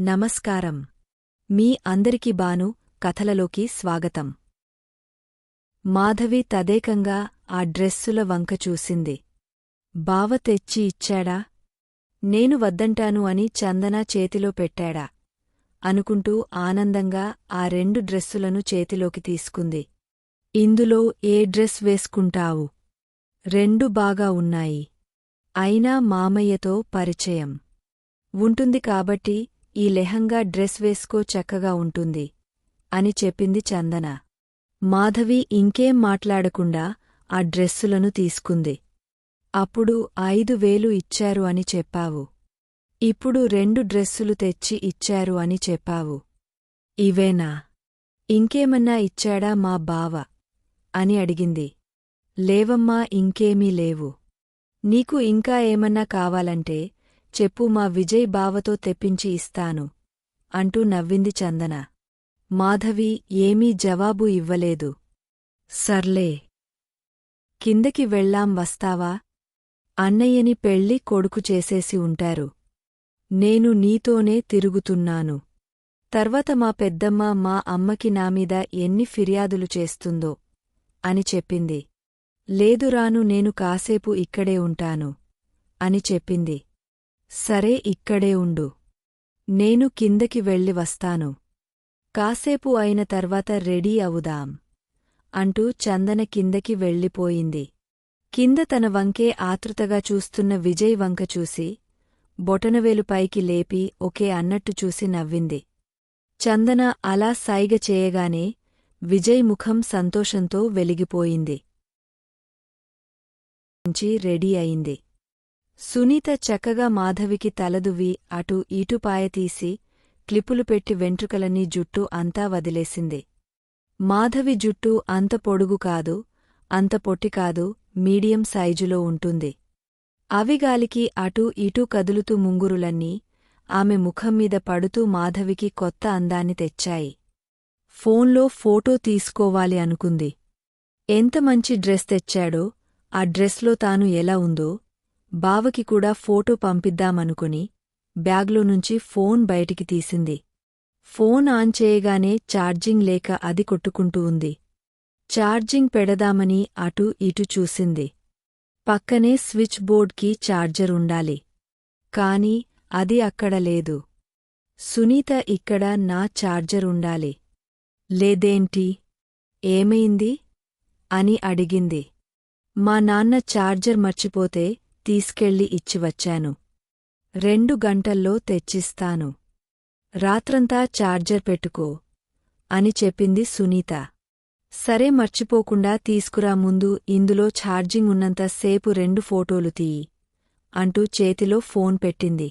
నమస్కారం. మీ అందరికి బాను కథలలోకి స్వాగతం. మాధవి తదేకంగా ఆ డ్రెస్సుల వంక చూసింది. బావ తెచ్చి ఇచ్చాడా? నేను వద్దంటాను అని చందన చేతిలో పెట్టాడా? అనుకుంటూ ఆనందంగా ఆ రెండు డ్రెస్సులను చేతిలోకి తీసుకుంది. ఇందులో ఏ డ్రెస్ వేసుకుంటావు? రెండు బాగా ఉన్నాయి. అయినా మామయ్యతో పరిచయం. ఉంటుంది కాబట్టి ఈ లెహంగా డ్రెస్ వేసుకో చక్కగా ఉంటుంది అని చెప్పింది చందన. మాధవి ఇంకేం మాట్లాడకుండా ఆ డ్రెస్సులను తీసుకుంది. అప్పుడు ఐదు వేలు ఇచ్చారు అని చెప్పావు. ఇప్పుడు రెండు డ్రెస్సులు తెచ్చి ఇచ్చారు అని చెప్పావు. ఇవేనా? ఇంకేమన్నా ఇచ్చాడా మా బావ? అని అడిగింది. లేవమ్మా ఇంకేమీ లేవు. నీకు ఇంకా ఏమన్నా కావాలంటే చెప్పు మా విజయ్ బావతో తెప్పించి ఇస్తాను. అంటూ నవ్వింది చందన. మాధవి ఏమీ జవాబు ఇవ్వలేదు. సర్లే. కిందకి వెళ్ళాం వస్తావా? అన్నయ్యని పెళ్ళి కొడుకు చేసేసి ఉంటారు. నేను నీతోనే తిరుగుతున్నాను. తర్వాత మా పెద్దమ్మ మా అమ్మకి నామీద ఎన్ని ఫిర్యాదులు చేస్తుందో అని చెప్పింది. లేదురాను నేను కాసేపు ఇక్కడే ఉంటాను అని చెప్పింది. సరే ఇక్కడే ఉండు. నేను కిందకి వెళ్ళి వస్తాను. కాసేపు అయిన తర్వాత రెడీ అవుదాం. అంటూ చందన కిందకి వెళ్ళిపోయింది. కింద తన వంకే ఆతృతగా చూస్తున్న విజయ్ వంక చూసి బొటనవేలు పైకి లేపి ఒకే అన్నట్టు చూసి నవ్వింది. చందన అలా సైగ చేయగానే విజయ్ ముఖం సంతోషంతో వెలిగిపోయింది. రెడీ అయింది. సునీత చక్కగా మాధవికి తలదువ్వి అటు ఈటుపాయతీసి క్లిపులు పెట్టి వెంట్రుకలన్నీ జుట్టు అంతా వదిలేసింది. మాధవి జుట్టు అంత పొడుగు కాదు అంత పొట్టి కాదు మీడియం సైజులో ఉంటుంది. అవిగాలికి అటూ ఇటూ కదులుతూ ముంగురులన్నీ ఆమె ముఖంమీద పడుతూ మాధవికి కొత్త అందాన్ని తెచ్చాయి. ఫోన్లో ఫోటో తీసుకోవాలి అనుకుంది. ఎంత మంచి డ్రెస్ తెచ్చాడో ఆ డ్రెస్లో తాను ఎలా ఉందో బావకి కూడా ఫోటో పంపిద్దామనుకుని బ్యాగ్లో నుంచి ఫోన్ బయటికి తీసింది. ఫోన్ ఆన్ చేయగానే ఛార్జింగ్ లేక అది కొట్టుకుంటూ ఉంది. ఛార్జింగ్ పెడదామని అటూ ఇటు చూసింది. పక్కనే స్విచ్ బోర్డ్కి ఛార్జర్ ఉండాలి. కాని అది అక్కడ లేదు. సునీత ఇక్కడ నా ఛార్జర్ ఉండాలి. లేదేంటి? ఏమైంది? అని అడిగింది. మా నాన్న ఛార్జర్ మర్చిపోతే తీసుకెళ్ళి ఇచ్చివచ్చాను రెండు గంటల్లో తెచ్చిస్తాను. రాత్రంతా ఛార్జర్ పెట్టుకో అని చెప్పింది సునీత. సరే మర్చిపోకుండా తీసుకురా ముందు ఇందులో ఛార్జింగ్ ఉన్నంతసేపు రెండు ఫోటోలు తీయి అంటూ చేతిలో ఫోన్ పెట్టింది.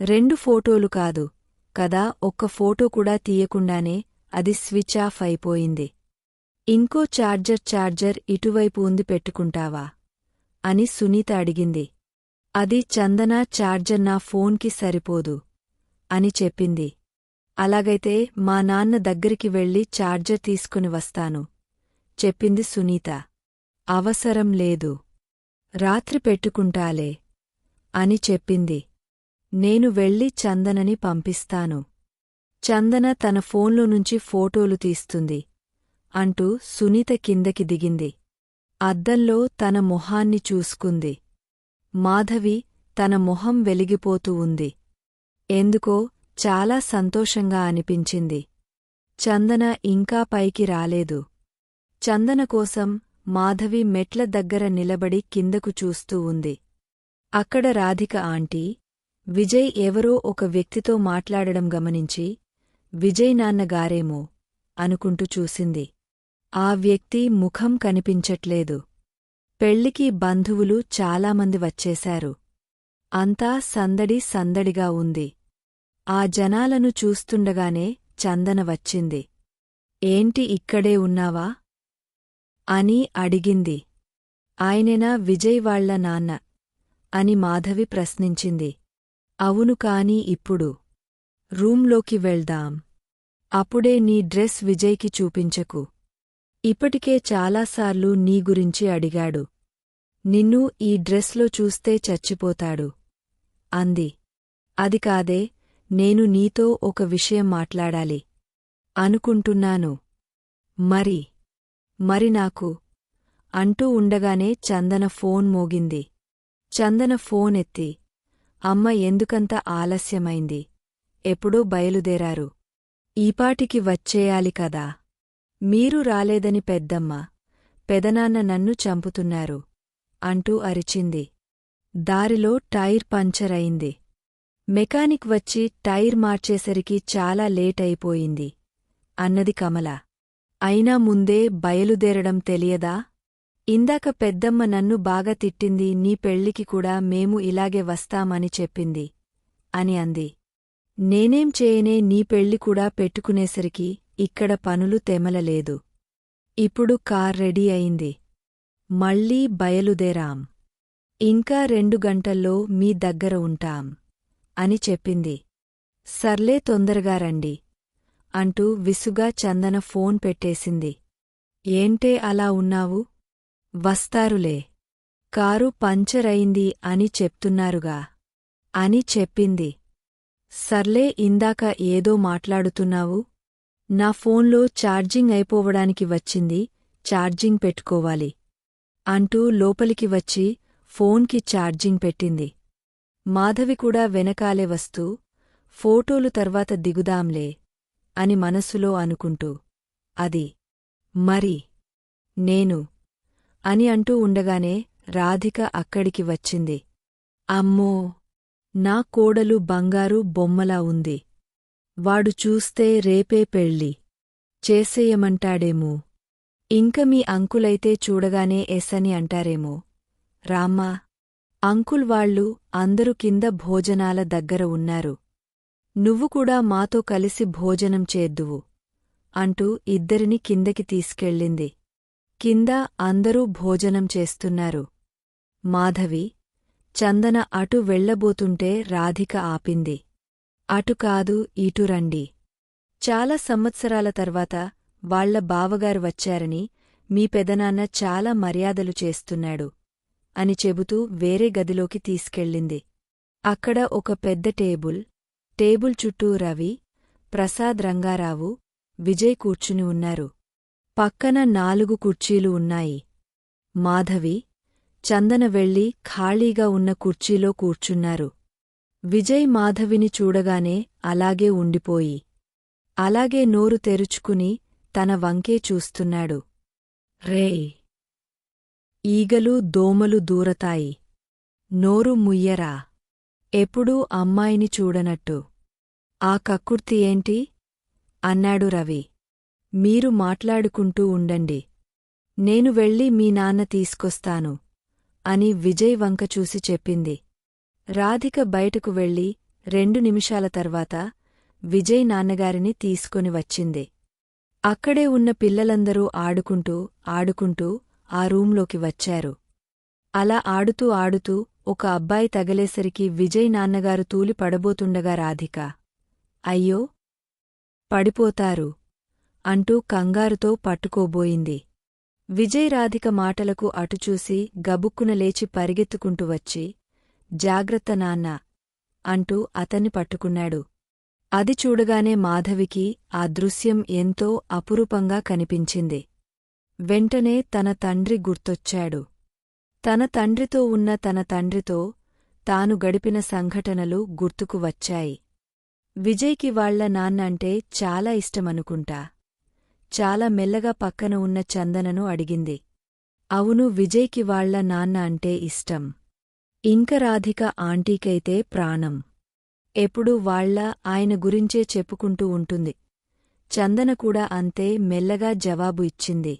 రెండు ఫోటోలు కాదు కదా ఒక్క ఫోటో కూడా తీయకుండానే అది స్విచ్ ఆఫ్ అయిపోయింది. ఇంకో ఛార్జర్ ఛార్జర్ ఇటువైపు ఉంది పెట్టుకుంటావా? అని సునీత అడిగింది. అది చందన చార్జర్ నా ఫోన్కి సరిపోదు అని చెప్పింది. అలాగైతే మా నాన్న దగ్గరికి వెళ్ళి చార్జర్ తీసుకుని వస్తాను చెప్పింది సునీత. అవసరం లేదు. రాత్రి పెట్టుకుంటాలే అని చెప్పింది. నేను వెళ్ళి చందనని పంపిస్తాను. చందన తన ఫోన్లో నుంచి ఫోటోలు తీస్తుంది అంటూ సునీత కిందకి దిగింది. అద్దంలో తన మొహాన్ని చూసుకుంది. మాధవి తన మొహం వెలిగిపోతూ ఉంది. ఎందుకో చాలా సంతోషంగా అనిపించింది. చందన ఇంకా పైకి రాలేదు. చందన కోసం మాధవి మెట్ల దగ్గర నిలబడి కిందకు చూస్తూ ఉంది. అక్కడ రాధిక ఆంటీ విజయ్ ఎవరో ఒక వ్యక్తితో మాట్లాడడం గమనించి విజయ్ నాన్నగారేమో అనుకుంటూ చూసింది. ఆ వ్యక్తి ముఖం కనిపించట్లేదు. పెళ్ళికి బంధువులు చాలామంది వచ్చేశారు. అంతా సందడి సందడిగా ఉంది. ఆ జనాలను చూస్తుండగానే చందన వచ్చింది. ఏంటి ఇక్కడే ఉన్నావా అని అడిగింది. ఆయనెనా విజయ్ వాళ్ళ నాన్న అని మాధవి ప్రశ్నించింది. అవును కాని ఇప్పుడు రూంలోకి వెళ్దాం. అప్పుడే నీ డ్రెస్ విజయ్కి చూపించకు. ఇప్పటికే చాలాసార్లు నీ గురించి అడిగాడు. నిన్ను ఈ డ్రెస్లో చూస్తే చచ్చిపోతాడు. అంది. అది కాదే నేను నీతో ఒక విషయం మాట్లాడాలి. అనుకుంటున్నాను. మరి. మరి నాకు. అంటూ ఉండగానే చందన ఫోన్ మోగింది. చందన ఫోన్ ఎత్తి. అమ్మ ఎందుకంత ఆలస్యమైంది? ఎప్పుడూ బయలుదేరారు. ఈపాటికి వచ్చేయాలి కదా? మీరు రాలేదని పెద్దమ్మ పెదనాన్న నన్ను చంపుతున్నారు అంటూ అరిచింది. దారిలో టైర్ పంచర్ అయింది. మెకానిక్ వచ్చి టైర్ మార్చేసరికి చాలా లేట్ అయిపోయింది. అన్నది కమల. అయినా ముందే బయలుదేరడం తెలియదా? ఇందాక పెద్దమ్మ నన్ను బాగా తిట్టింది నీ పెళ్ళికి కూడా మేము ఇలాగే వస్తామని చెప్పింది అని అంది. నేనేం చేయనే నీ పెళ్ళి కూడా పెట్టుకునేసరికి ఇక్కడ పనులు తెమలలేదు. ఇప్పుడు కార్ రెడీ అయింది. మళ్ళీ బయలుదేరాం. ఇంకా రెండు గంటల్లో మీ దగ్గర ఉంటాం. అని చెప్పింది. సర్లే తొందరగా రండి. అంటూ విసుగా చందన ఫోన్ పెట్టేసింది. ఏంటే అలా ఉన్నావు? వస్తారులే. కారు పంచర్ అయింది అని చెప్తున్నారుగా. అని చెప్పింది. సర్లే ఇందాక ఏదో మాట్లాడుతున్నావు? నా ఫోన్లో ఛార్జింగ్ అయిపోవడానికి వచ్చింది ఛార్జింగ్ పెట్టుకోవాలి అంటూ లోపలికి వచ్చి ఫోన్కి ఛార్జింగ్ పెట్టింది. మాధవి కూడా వెనకాలే వస్తూ ఫోటోలు తర్వాత దిగుదాంలే అని మనసులో అనుకుంటూ అది మరి నేను అని అంటూ ఉండగానే రాధిక అక్కడికి వచ్చింది. అమ్మో నా కోడలు బంగారు బొమ్మలా ఉంది. వాడు చూస్తే రేపే పెళ్ళి. చేసేయమంటాడేమో. ఇంక మీ అంకులైతే చూడగానే ఎస్సని అంటారేమో. రామ్మా అంకుల్ వాళ్ళు అందరూ కింద భోజనాల దగ్గర ఉన్నారు. నువ్వు కూడా మాతో కలిసి భోజనం చేద్దువు అంటూ ఇద్దరిని కిందకి తీసుకెళ్ళింది. కింద అందరూ భోజనం చేస్తున్నారు. మాధవి చందన అటు వెళ్ళబోతుంటే రాధిక ఆపింది. అటు కాదు ఇటు రండి. చాలా సంవత్సరాల తర్వాత వాళ్ళ బావగారు వచ్చారని మీ పెదనాన్న చాలా మర్యాదలు చేస్తున్నాడు అని చెబుతూ వేరే గదిలోకి తీసుకెళ్ళింది. అక్కడ ఒక పెద్ద టేబుల్ టేబుల్ చుట్టూ రవి ప్రసాద్ రంగారావు విజయ్ కూర్చుని ఉన్నారు. పక్కన నాలుగు కుర్చీలు ఉన్నాయి. మాధవి చందన వెళ్ళి ఖాళీగా ఉన్న కుర్చీలో కూర్చున్నారు. విజయ్ మాధవిని చూడగానే అలాగే ఉండిపోయి అలాగే నోరు తెరుచుకుని తన వంకే చూస్తున్నాడు. రేయ్! ఈగలు దోమలు దూరతాయి. నోరు ముయ్యరా? ఎప్పుడూ అమ్మాయిని చూడనట్టు. ఆ కక్కుర్తి ఏంటి? అన్నాడు రవి. మీరు మాట్లాడుకుంటూ ఉండండి. నేను వెళ్ళి మీ నాన్న తీసుకొస్తాను అని విజయ్ వంక చూసి చెప్పింది. రాధిక బయటకు వెళ్ళి రెండు నిమిషాల తర్వాత విజయ్ నాన్నగారిని తీసుకొని వచ్చింది. అక్కడే ఉన్న పిల్లలందరూ ఆడుకుంటూ ఆడుకుంటూ ఆ రూంలోకి వచ్చారు. అలా ఆడుతూ ఆడుతూ ఒక అబ్బాయి తగలేసరికి విజయ్ నాన్నగారు తూలి పడబోతుండగా రాధిక అయ్యో పడిపోతారు అంటూ కంగారుతో పట్టుకోబోయింది. విజయ్ రాధిక మాటలకు అటుచూసి గబుక్కున లేచి పరిగెత్తుకుంటూ వచ్చి జాగ్రత్త నాన్న అంటూ అతన్ని పట్టుకున్నాడు. అది చూడగానే మాధవికి ఆ దృశ్యం ఎంతో అపురూపంగా కనిపించింది. వెంటనే తన తండ్రి గుర్తొచ్చాడు. తన తండ్రితో ఉన్న తన తండ్రితో తాను గడిపిన సంఘటనలు గుర్తుకు వచ్చాయి. విజయ్కి వాళ్ళ నాన్న అంటే చాలా ఇష్టమనుకుంటా. చాలా మెల్లగా పక్కన ఉన్న చందనను అడిగింది. అవును విజయ్కి వాళ్ళ నాన్న అంటే ఇష్టం. ఇంక రాధిక ఆంటీకైతే ప్రాణం. ఎప్పుడూ వాళ్ళ ఆయన గురించే చెప్పుకుంటూ ఉంటుంది. చందన కూడా అంతే మెల్లగా జవాబు ఇచ్చింది.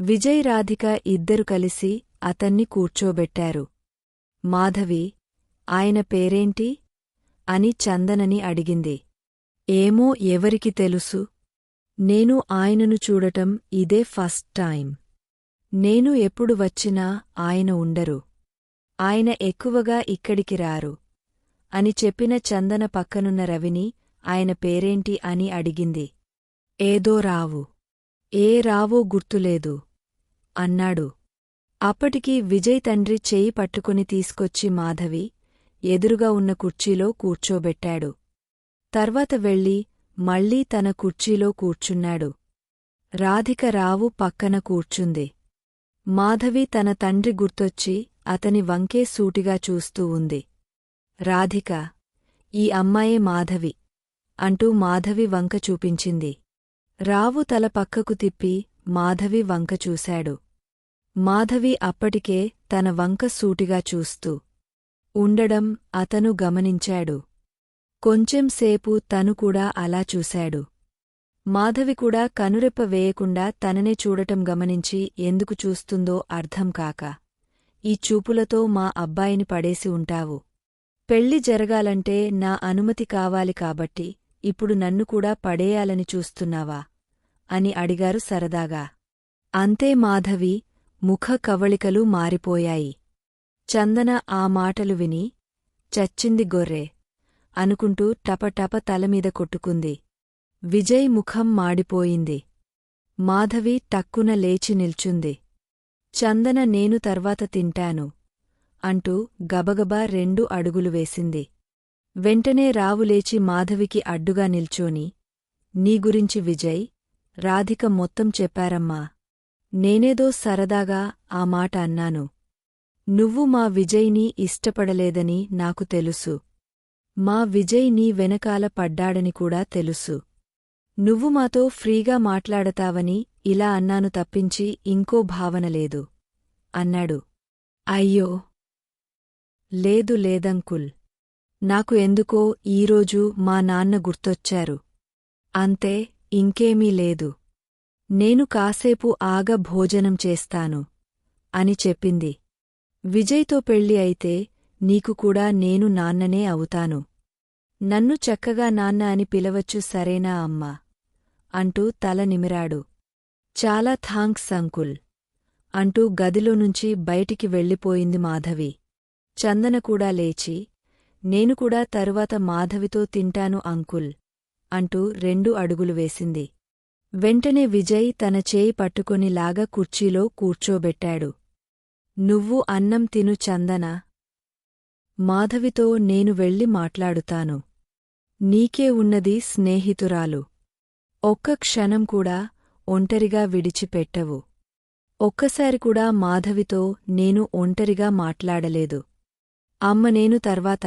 విజయ్ రాధిక ఇద్దరు కలిసి అతన్ని కూర్చోబెట్టారు. మాధవి ఆయన పేరేంటి? అని చందనని అడిగింది. ఏమో ఎవరికి తెలుసు? నేను ఆయనను చూడటం ఇదే ఫస్ట్ టైం. నేను ఎప్పుడు వచ్చినా ఆయన ఉండరు. ఆయన ఎక్కువగా ఇక్కడికి రారు. అని చెప్పిన చందన పక్కనున్న రవిని ఆయన పేరేంటి అని అడిగింది. ఏదో రావు. ఏ రావో గుర్తులేదు. అన్నాడు. అప్పటికి విజయ్ తండ్రి చేయి పట్టుకుని తీసుకొచ్చి మాధవి ఎదురుగా ఉన్న కుర్చీలో కూర్చోబెట్టాడు. తర్వాత వెళ్ళి మళ్ళీ తన కుర్చీలో కూర్చున్నాడు. రాధిక రావు పక్కన కూర్చుంది. మాధవి తన తండ్రి గుర్తొచ్చి అతని వంకే సూటిగా చూస్తూ ఉంది. రాధిక ఈ అమ్మాయే మాధవి అంటూ మాధవి వంక చూపించింది. రావు తల పక్కకు తిప్పి మాధవి వంక చూశాడు. మాధవి అప్పటికే తన వంక సూటిగా చూస్తూ ఉండడం అతను గమనించాడు. కొంచెంసేపు తను కూడా అలా చూశాడు. మాధవి కూడా కనురెప్ప వేయకుండా తననే చూడటం గమనించి ఎందుకు చూస్తుందో అర్థం కాక ఈ చూపులతో మా అబ్బాయిని పడేసి ఉంటావు. పెళ్ళి జరగాలంటే నా అనుమతి కావాలి కాబట్టి ఇప్పుడు నన్ను కూడా పడేయాలని చూస్తున్నావా? అని అడిగారు సరదాగా. అంతే మాధవి ముఖ కవళికలు మారిపోయాయి. చందన ఆ మాటలు విని చచ్చింది గొర్రె అనుకుంటూ టపటప తలమీద కొట్టుకుంది. విజయ్ ముఖం మాడిపోయింది. మాధవి టక్కున లేచి నిల్చుంది. చందన నేను తర్వాత తింటాను అంటూ గబగబా రెండు అడుగులు వేసింది. వెంటనే రావులేచి మాధవికి అడ్డుగా నిల్చోని నీ గురించి విజయ్ రాధిక మొత్తం చెప్పారమ్మా. నేనేదో సరదాగా ఆ మాట అన్నాను. నువ్వు మా విజయ్ని ఇష్టపడలేదని నాకు తెలుసు. మా విజయ్ నీ వెనకాల పడ్డాడని కూడా తెలుసు. నువ్వు మాతో ఫ్రీగా మాట్లాడతావని ఇలా అన్నాను తప్పించి ఇంకో భావన లేదు. అన్నాడు. అయ్యో. లేదు లేదంకుల్. నాకు ఎందుకో ఈరోజు మా నాన్న గుర్తొచ్చారు. అంతే ఇంకేమీ లేదు. నేను కాసేపు ఆగ భోజనం చేస్తాను అని చెప్పింది. విజయ్తో పెళ్ళి అయితే నీకు కూడా నేను నాన్ననే అవుతాను. నన్ను చక్కగా నాన్న అని పిలవచ్చు సరేనా అమ్మా? అంటూ తల నిమిరాడు. చాలా థాంక్స్ అంకుల్ అంటూ గదిలో నుంచి బయటికి వెళ్ళిపోయింది మాధవి. చందన కూడా లేచి నేను కూడా తరువాత మాధవితో తింటాను అంకుల్ అంటూ రెండు అడుగులు వేసింది. వెంటనే విజయ్ తన చేయి పట్టుకొని లాగా కుర్చీలో కూర్చోబెట్టాడు. నువ్వు అన్నం తిను చందన. మాధవితో నేను వెళ్ళి మాట్లాడుతాను. నీకే ఉన్నది స్నేహితురాలు. ఒక్క క్షణం కూడా ఒంటరిగా విడిచిపెట్టవు. ఒక్కసారి కూడా మాధవితో నేను ఒంటరిగా మాట్లాడలేదు. అమ్మ నేను తర్వాత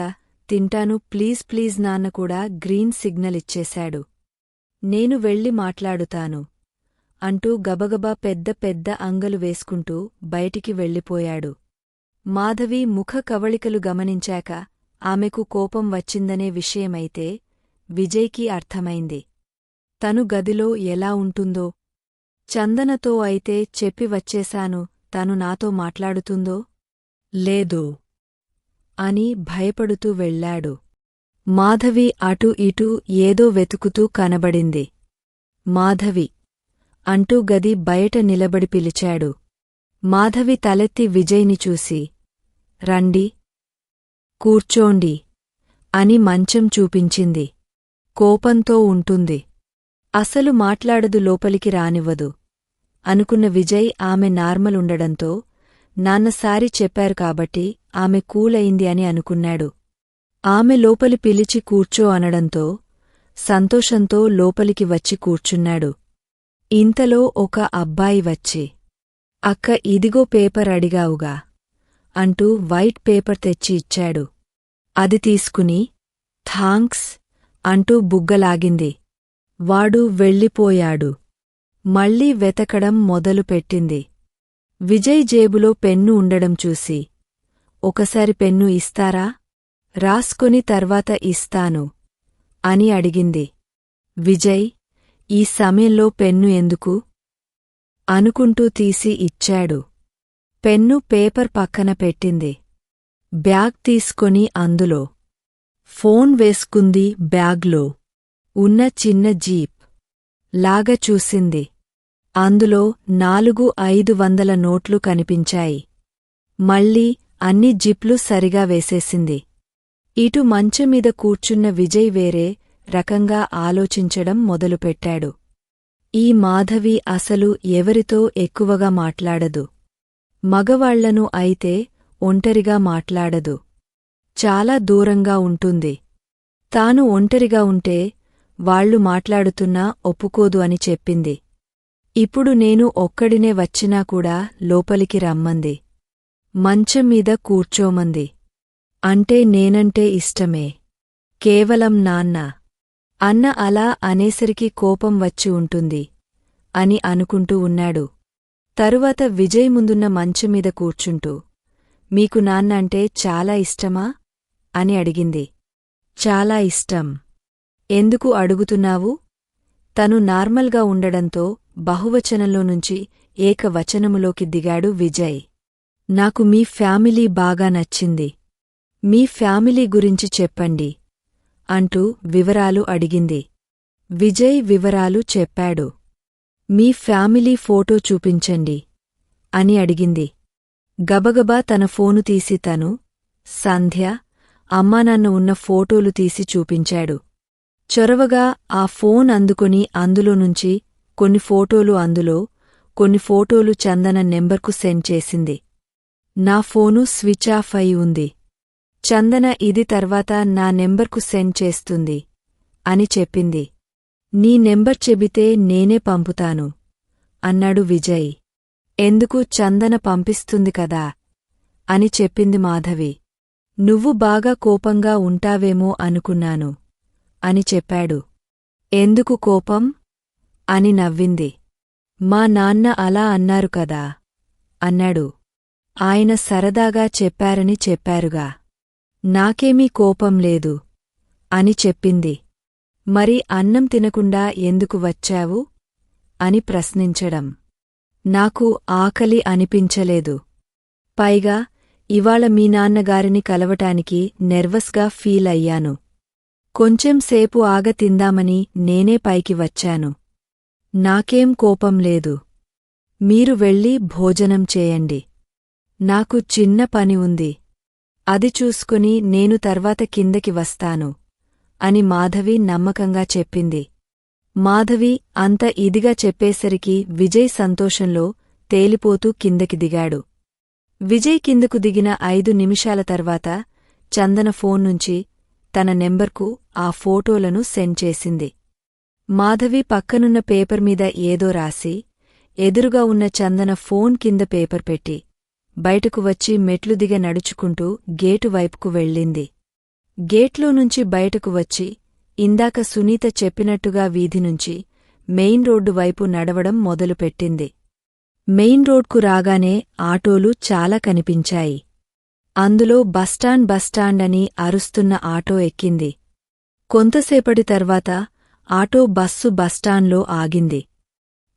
తింటాను ప్లీజ్ ప్లీజ్ నాన్న కూడా గ్రీన్ సిగ్నల్ ఇచ్చేశాడు. నేను వెళ్ళి మాట్లాడుతాను అంటూ గబగబా పెద్ద పెద్ద అంగలు వేసుకుంటూ బయటికి వెళ్ళిపోయాడు. మాధవి ముఖ కవళికలు గమనించాక ఆమెకు కోపం వచ్చిందనే విషయమైతే విజయ్కి అర్థమైంది. తను గదిలో ఎలా ఉంటుందో. చందనతో అయితే చెప్పి వచ్చేశాను తను నాతో మాట్లాడుతుందో. లేదు అని భయపడుతూ వెళ్ళాడు. మాధవి అటూ ఇటూ ఏదో వెతుకుతూ కనబడింది. మాధవి అంటూ గది బయట నిలబడి పిలిచాడు. మాధవి తలెత్తి విజయ్ని చూసి రండి కూర్చోండి అని మంచం చూపించింది. కోపంతో ఉంటుంది. అసలు మాట్లాడదు లోపలికి రానివ్వదు. అనుకున్న విజయ్ ఆమె నార్మల్ ఉండడంతో నాన్నసారి చెప్పారు కాబట్టి ఆమె కూలయింది అని అనుకున్నాడు. ఆమె లోపలి పిలిచి కూర్చో అనడంతో సంతోషంతో లోపలికి వచ్చి కూర్చున్నాడు. ఇంతలో ఒక అబ్బాయి వచ్చి అక్క ఇదిగో పేపర్ అడిగావుగా అంటూ వైట్ పేపర్ తెచ్చి ఇచ్చాడు. అది తీసుకుని థాంక్స్ అంటూ బుగ్గలాగింది. వాడు వెళ్ళిపోయాడు. మళ్ళీ వెతకడం మొదలుపెట్టింది. విజయ్ జేబులో పెన్ను ఉండడం చూసి ఒకసారి పెన్ను ఇస్తారా? రాసుకొని తర్వాత ఇస్తాను అని అడిగింది. విజయ్ ఈ సమయంలో పెన్ను ఎందుకు అనుకుంటూ తీసి ఇచ్చాడు. పెన్ను పేపర్ పక్కన పెట్టింది. బ్యాగ్ తీసుకొని అందులో. ఫోన్ వేసుకుంది బ్యాగ్లో. ఉన్న చిన్న జీప్ లాగ చూసింది. అందులో నాలుగు ఐదు వందల నోట్లు కనిపించాయి. మళ్ళీ అన్ని జిప్లు సరిగా వేసేసింది. ఇటు మంచమీద కూర్చున్న విజయ్ వేరే రకంగా ఆలోచించడం మొదలుపెట్టాడు. ఈ మాధవి అసలు ఎవరితో ఎక్కువగా మాట్లాడదు? మగవాళ్ళను అయితే ఒంటరిగా మాట్లాడదు. చాలా దూరంగా ఉంటుంది. తాను ఒంటరిగా ఉంటే వాళ్ళు మాట్లాడుతున్నా ఒప్పుకోదు అని చెప్పింది. ఇప్పుడు నేను ఒక్కడినే వచ్చినా కూడా లోపలికి రమ్మంది. మంచం మీద కూర్చోమంది. అంటే నేనంటే ఇష్టమే. కేవలం నాన్న. అన్న అలా అనేసరికి కోపం వచ్చి ఉంటుంది. అని అనుకుంటూ ఉన్నాడు. తరువాత విజయ్ ముందున్న మంచమీద కూర్చుంటూ మీకు నాన్న అంటే చాలా ఇష్టమా? అని అడిగింది. చాలా ఇష్టం. ఎందుకు అడుగుతున్నావు? తను నార్మల్గా ఉండడంతో బహువచనంలో నుంచి ఏకవచనములోకి దిగాడు విజయ్. నాకు మీ ఫ్యామిలీ బాగా నచ్చింది. మీ ఫ్యామిలీ గురించి చెప్పండి. అంటూ వివరాలు అడిగింది. విజయ్ వివరాలు చెప్పాడు. మీ ఫ్యామిలీ ఫోటో చూపించండి అని అడిగింది. గబగబా తన ఫోను తీసి తను సంధ్య అమ్మానాన్న ఉన్న ఫోటోలు తీసి చూపించాడు. చొరవగా ఆ ఫోన్ అందుకుని అందులో నుంచి కొన్ని ఫోటోలు అందులో కొన్ని ఫోటోలు చందన నెంబర్కు సెండ్ చేసింది. నా ఫోను స్విచ్ ఆఫ్ అయి ఉంది. చందన ఇది తర్వాత నా నెంబర్కు సెండ్ చేస్తుంది అని చెప్పింది. నీ నెంబర్ చెబితే నేనే పంపుతాను అన్నాడు విజయ్. ఎందుకు చందన పంపిస్తుంది కదా అని చెప్పింది మాధవి. నువ్వు బాగా కోపంగా ఉంటావేమో అనుకున్నాను. అని చెప్పాడు. ఎందుకు కోపం? అని నవ్వింది. మా నాన్న అలా అన్నారు కదా? అన్నాడు. ఆయన సరదాగా చెప్పారని చెప్పారుగా. నాకేమీ కోపం లేదు అని చెప్పింది. మరి అన్నం తినకుండా ఎందుకు వచ్చావు? అని ప్రశ్నించడం. నాకు ఆకలి అనిపించలేదు. పైగా ఇవాళ మీ నాన్నగారిని కలవటానికి నెర్వస్గా ఫీల్ అయ్యాను. కొంచెం సేపు ఆగ తిందామని నేనే పైకి వచ్చాను. నాకేం కోపం లేదు. మీరు వెళ్ళి భోజనం చేయండి. నాకు చిన్న పని ఉంది. అది చూసుకుని నేను తర్వాత కిందకి వస్తాను. అని మాధవి నమ్మకంగా చెప్పింది. మాధవి అంత ఇదిగా చెప్పేసరికి విజయ్ సంతోషంలో తేలిపోతూ కిందకి దిగాడు. విజయ్ కిందకు దిగిన ఐదు నిమిషాల తర్వాత చందన ఫోన్ నుంచి తన నెంబర్కు ఆ ఫోటోలను సెండ్ చేసింది. మాధవి పక్కనున్న పేపర్ మీద ఏదో రాసి ఎదురుగా ఉన్న చందన ఫోన్ కింద పేపర్ పెట్టి బయటకు వచ్చి మెట్లు దిగ నడుచుకుంటూ గేటు వైపుకు వెళ్ళింది. గేట్లో నుంచి బయటకు వచ్చి ఇందాక సునీత చెప్పినట్టుగా వీధి నుంచి మెయిన్ రోడ్డు వైపు నడవడం మొదలుపెట్టింది. మెయిన్ రోడ్కు రాగానే ఆటోలు చాలా కనిపించాయి. అందులో బస్టాండ్ బస్టాండ్ అని అరుస్తున్న ఆటో ఎక్కింది. కొంతసేపటి తర్వాత ఆటో బస్సు బస్టాండ్లో ఆగింది.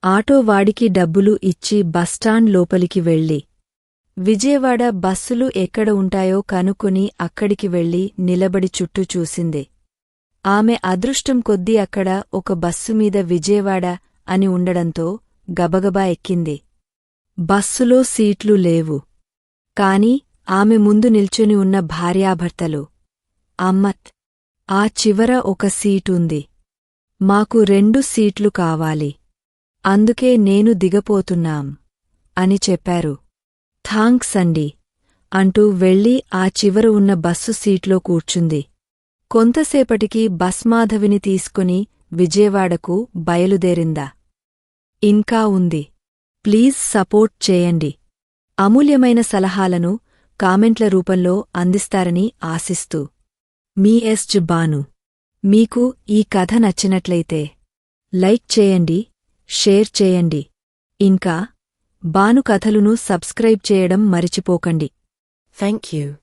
ఆటో వాడికి డబ్బులు ఇచ్చి బస్టాండ్ లోపలికి వెళ్ళి. విజయవాడ బస్సులు ఎక్కడ ఉంటాయో కనుక్కుని అక్కడికి వెళ్ళి నిలబడి చుట్టూ చూసింది. ఆమె అదృష్టం కొద్దీ అక్కడ ఒక బస్సుమీద విజయవాడ అని ఉండడంతో గబగబా ఎక్కింది. బస్సులో సీట్లు లేవు. కాని ఆమె ముందు నిల్చుని ఉన్న భార్యాభర్తలు. అమ్మత్! ఆ చివర ఒక సీటుంది. మాకు రెండు సీట్లు కావాలి. అందుకే నేను దిగపోతున్నాం. అని చెప్పారు. థాంక్స్ అండి. అంటూ వెళ్ళి ఆ చివర ఉన్న బస్సు సీట్లో కూర్చుంది. కొంతసేపటికి బస్మాధవిని తీసుకుని విజయవాడకు బయలుదేరిందా. ఇంకా ఉంది. ప్లీజ్ సపోర్ట్ చేయండి. అమూల్యమైన సలహాలను కామెంట్ల రూపంలో అందిస్తారని ఆశిస్తూ. మీ ఎస్ బాను మీకు ఈ కథ నచ్చినట్లయితే లైక్ చేయండి షేర్ చేయండి. ఇంకా బాను కథలును సబ్స్క్రైబ్ చేయడం మరిచిపోకండి. Thank you